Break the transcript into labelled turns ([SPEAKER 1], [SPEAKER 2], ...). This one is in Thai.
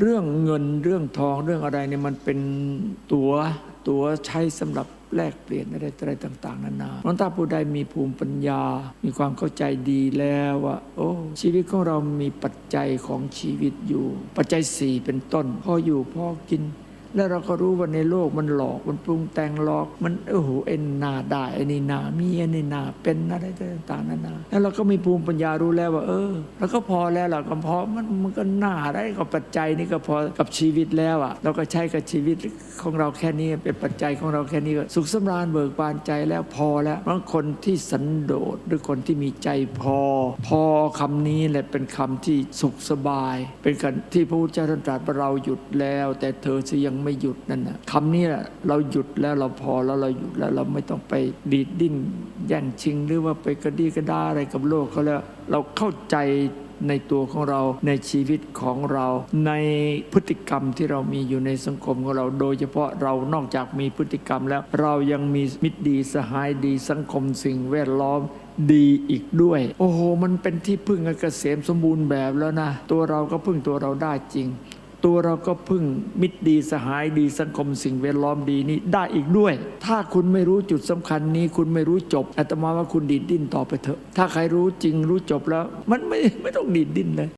[SPEAKER 1] เรื่องเงินเรื่องทองเรื่องอะไรเนี่ยมันเป็นตัวตัวใช้สำหรับแลกเปลี่ยนอะไรอะไรต่าง ๆนานาเพราะถ้าผู้ใดมีภูมิปัญญา มีความเข้าใจดีแล้วว่า โอ้ ชีวิตของเรามีปัจจัยของชีวิตอยู่ ปัจจัยสี่เป็นต้น พออยู่พอกิน แล้วเราก็รู้ว่าในโลกมันหลอกมันปรุงแต่งหลอกมันโอ้โหเอ็นนาได้ไอ้นี่นามีไอ้นี่นาเป็นอะไรต่างๆนานาแล้วเราก็มีภูมิปัญญารู้แล้วว่า เออแล้วก็พอแล้วล่ะก็พอมันมันก็น่าได้กับปัจจัยนี่ก็พอกับชีวิตแล้วอะเราก็ใช้กับชีวิตของเราแค่นี้เป็นปัจจัยของเราแค่นี้ก็สุขสำราญเบิกบานใจแล้วพอแล้วบางคนที่สันโดษหรือคนที่มีใจพอ พอคำนี้แหละเป็นคำที่สุขสบาย เป็นคำที่พระพุทธเจ้าตรัสว่าเราหยุดแล้ว แต่เธอจะยังไม่หยุดนั่นนะคำนี้เราหยุดแล้วเราพอแล้วเราหยุดแล้วเราไม่ต้องไปดีดดิ้นแย่งชิง หรือว่าไปกระดีกระดาอะไรกับโลกเขาแล้วเราเข้าใจในตัวของเราในชีวิตของเรา ในพฤติกรรมที่เรามีอยู่ในสังคมของเรา โดยเฉพาะเรานอกจากมีพฤติกรรมแล้ว เรายังมีมิตรดีสหายดีสังคมสิ่งแวดล้อมดีอีกด้วย โอ้โห มันเป็นที่พึ่งอันเกษมสมบูรณ์แบบแล้วนะ ตัวเราก็พึ่งตัวเราได้จริง ตัวเราก็พึ่งมิตรดีสหายดีสังคมสิ่งแวดล้อมดีนี้ได้อีกด้วย ถ้าคุณไม่รู้จุดสำคัญนี้ คุณไม่รู้จบอาตมาว่าคุณดีดดิ้นต่อไปเถอะ ถ้าใครรู้จริงรู้จบแล้ว มันไม่ไม่ต้องดีดดิ้นเลย